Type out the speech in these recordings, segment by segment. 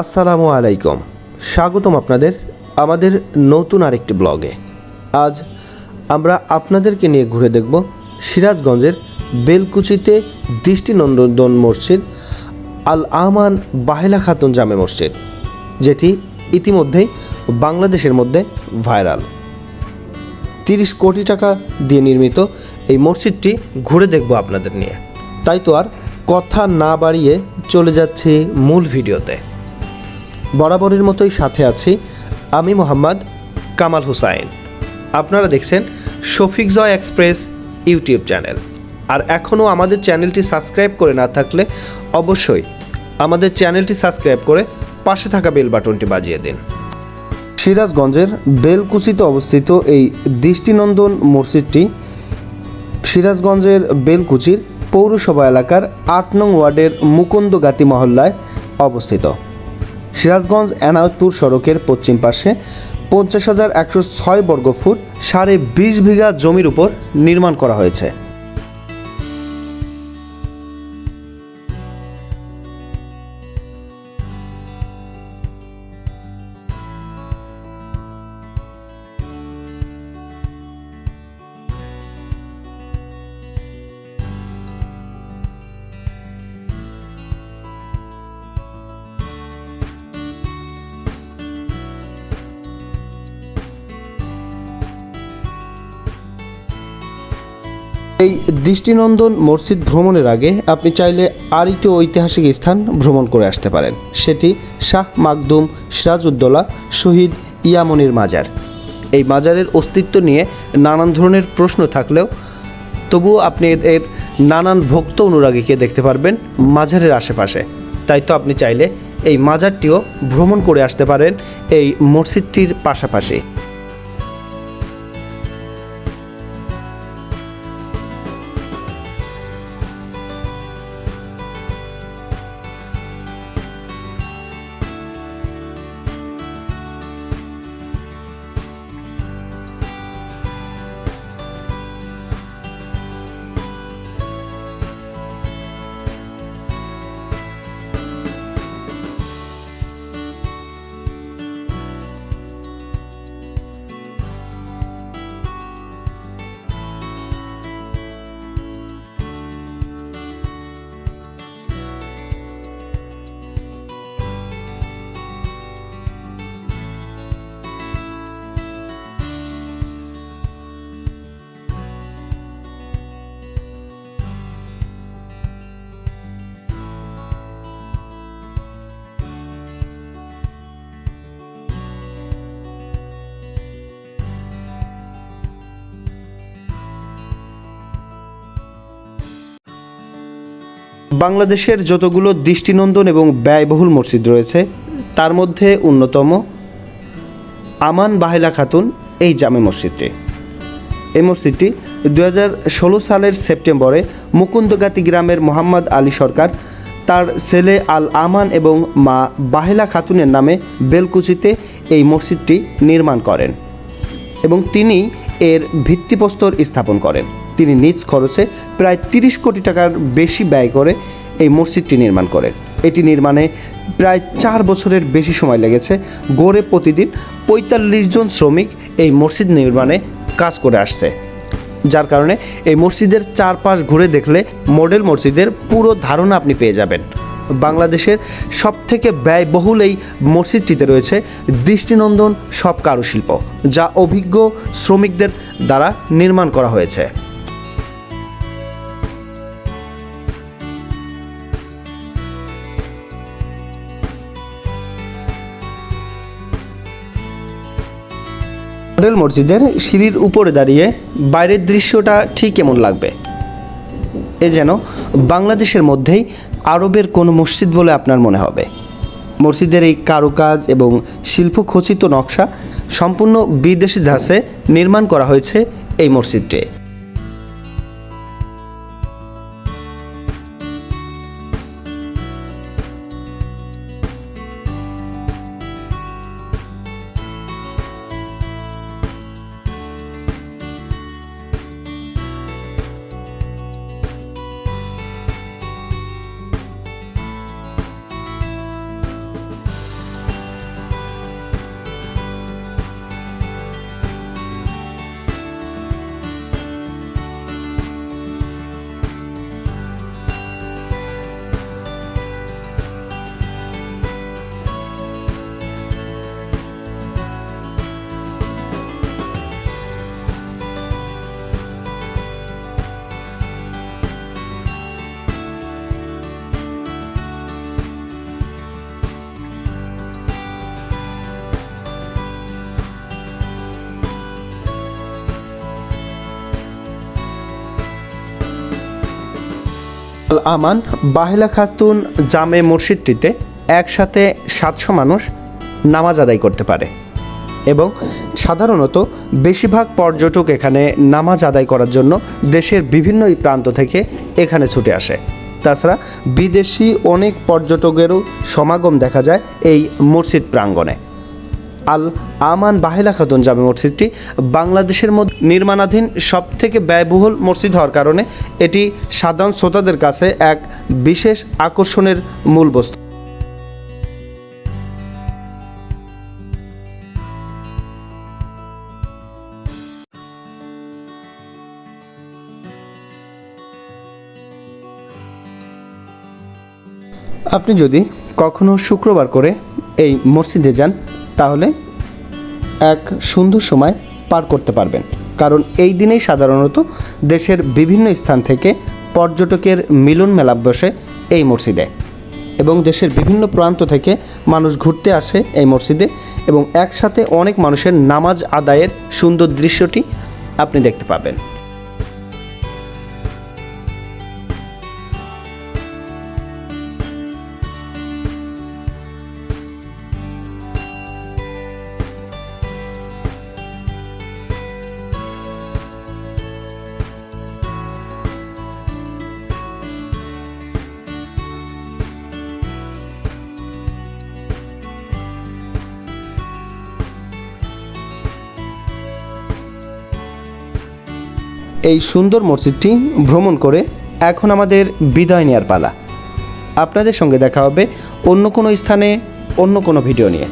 আসসালামু আলাইকুম। স্বাগতম আপনাদের আমাদের নতুন আরেকটি ব্লগে। আজ আমরা আপনাদেরকে নিয়ে ঘুরে দেখব সিরাজগঞ্জের বেলকুচিতে দৃষ্টিনন্দন মসজিদ আল আমান বাহেলা খাতুন জামে মসজিদ, যেটি ইতিমধ্যেই বাংলাদেশের মধ্যে ভাইরাল। তিরিশ কোটি টাকা দিয়ে নির্মিত এই মসজিদটি ঘুরে দেখব আপনাদের নিয়ে। তাই তো আর কথা না বাড়িয়ে চলে যাচ্ছি মূল ভিডিওতে। বরাবরের মতোই সাথে আছি আমি মোহাম্মদ কামাল হুসাইন। আপনারা দেখছেন Shafiq Joy express YouTube channel. আর এখনও আমাদের চ্যানেলটি সাবস্ক্রাইব করে না থাকলে অবশ্যই আমাদের চ্যানেলটি সাবস্ক্রাইব করে পাশে থাকা বেল বাটনটি বাজিয়ে দিন। সিরাজগঞ্জের বেলকুচিতে অবস্থিত এই দৃষ্টিনন্দন মসজিদটি সিরাজগঞ্জের বেলকুচির পৌরসভা এলাকার আট নং ওয়ার্ডের মুকুন্দগাতি মহল্লায় অবস্থিত। সিরাজগঞ্জ এনায়তপুর সড়কের পশ্চিম পাশে পঞ্চাশ হাজার একশো ছয় বর্গফুট সাড়ে বিশ বিঘা জমির উপর নির্মাণ করা হয়েছে। এই দৃষ্টিনন্দন মসজিদ ভ্রমণের আগে আপনি চাইলে আরেকটি ঐতিহাসিক স্থান ভ্রমণ করে আসতে পারেন। সেটি শাহ মাকদুম সিরাজউদ্দৌলা শহীদ ইয়ামনির মাজার। এই মাজারের অস্তিত্ব নিয়ে নানান ধরনের প্রশ্ন থাকলেও তবুও আপনি এর নানান ভক্ত অনুরাগীকে দেখতে পারবেন মাজারের আশেপাশে। তাই তো আপনি চাইলে এই মাজারটিও ভ্রমণ করে আসতে পারেন এই মসজিদটির পাশাপাশি। বাংলাদেশের যতগুলো দৃষ্টিনন্দন এবং ব্যয়বহুল মসজিদ রয়েছে, তার মধ্যে অন্যতম আমান বাহেলা খাতুন এই জামে মসজিদটি। এই মসজিদটি দু সালের সেপ্টেম্বরে মুকুন্দগাতি গ্রামের মোহাম্মদ আলী সরকার, তার ছেলে আল আমান এবং মা বাহেলা খাতুনের নামে বেলকুচিতে এই মসজিদটি নির্মাণ করেন এবং তিনি এর ভিত্তিপ্রস্তর স্থাপন করেন। তিনি নিজ খরচে প্রায় তিরিশ কোটি টাকার বেশি ব্যয় করে এই মসজিদটি নির্মাণ করেন। এটি নির্মাণে প্রায় চার বছরের বেশি সময় লেগেছে। গড়ে প্রতিদিন পঁয়তাল্লিশ জন শ্রমিক এই মসজিদ নির্মাণে কাজ করে আসছে। যার কারণে এই মসজিদের চারপাশ ঘুরে দেখলে মডেল মসজিদের পুরো ধারণা আপনি পেয়ে যাবেন। বাংলাদেশের সবথেকে ব্যয়বহুল এই মসজিদটিতে রয়েছে দৃষ্টিনন্দন সব কারুশিল্প, যা অভিজ্ঞ শ্রমিকদের দ্বারা নির্মাণ করা হয়েছে। মডেল মসজিদের সিঁড়ির উপরে দাঁড়িয়ে বাইরের দৃশ্যটা ঠিক কেমন লাগবে? এ যেন বাংলাদেশের মধ্যেই আরবের কোনো মসজিদ বলে আপনার মনে হবে। মসজিদের এই কারুকাজ এবং শিল্পখচিত নকশা সম্পূর্ণ বিদেশি ধাঁচে নির্মাণ করা হয়েছে এই মসজিদটি। আমান বাহেলা খাতুন জামে মসজিদটিতে একসাথে সাতশো মানুষ নামাজ আদায় করতে পারে এবং সাধারণত বেশিরভাগ পর্যটক এখানে নামাজ আদায় করার জন্য দেশের বিভিন্ন প্রান্ত থেকে এখানে ছুটে আসে। তাছাড়া বিদেশি অনেক পর্যটকেরও সমাগম দেখা যায় এই মসজিদ প্রাঙ্গণে। আল আমান বাহেলা খাতুন জামে মসজিদটি বাংলাদেশের মধ্যে নির্মাণাধীন সব থেকে ব্যয়বহুল মসজিদ হওয়ার কারণে এটি সাধারণ শ্রোতাদের কাছে এক বিশেষ আকর্ষণের মূল বস্তু। আপনি যদি কখনো শুক্রবার করে এই মসজিদে যান তাহলে এক সুন্দর সময় পার করতে পারবেন। কারণ এই দিনেই সাধারণত দেশের বিভিন্ন স্থান থেকে পর্যটকের মিলন মেলা বসে এই মসজিদে এবং দেশের বিভিন্ন প্রান্ত থেকে মানুষ ঘুরতে আসে এই মসজিদে এবং একসাথে অনেক মানুষের নামাজ আদায়ের সুন্দর দৃশ্যটি আপনি দেখতে পাবেন। এই সুন্দর মসজিদটি ভ্রমণ করে এখন আমাদের বিদায় নেওয়ার পালা। আপনাদের সঙ্গে দেখা হবে অন্য কোনো স্থানে, অন্য কোনো ভিডিও নিয়ে।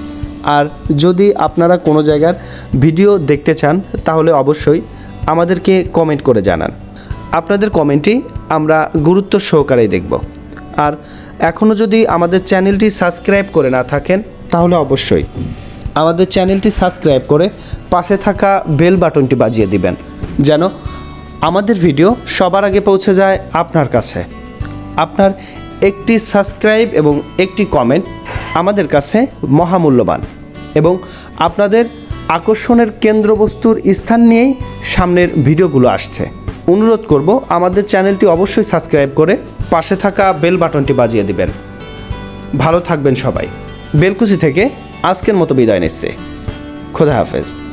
আর যদি আপনারা কোনো জায়গার ভিডিও দেখতে চান, তাহলে অবশ্যই আমাদেরকে কমেন্ট করে জানান। আপনাদের কমেন্টটি আমরা গুরুত্ব সহকারে দেখব। আর এখনও যদি আমাদের চ্যানেলটি সাবস্ক্রাইব করে না থাকেন, তাহলে অবশ্যই আমাদের চ্যানেলটি সাবস্ক্রাইব করে পাশে থাকা বেল বাটনটি বাজিয়ে দিবেন, যেন আমাদের ভিডিও সবার আগে পৌঁছে যায় আপনার কাছে। আপনার একটি সাবস্ক্রাইব এবং একটি কমেন্ট আমাদের কাছে মহামূল্যবান এবং আপনাদের আকর্ষণের কেন্দ্রবস্তুর স্থান নিয়েই সামনের ভিডিওগুলো আসছে। অনুরোধ করব, আমাদের চ্যানেলটি অবশ্যই সাবস্ক্রাইব করে পাশে থাকা বেল বাটনটি বাজিয়ে দিবেন। ভালো থাকবেন সবাই। বেলকুচি থেকে আজকের মতো বিদায় নিচ্ছে। খোদা হাফেজ।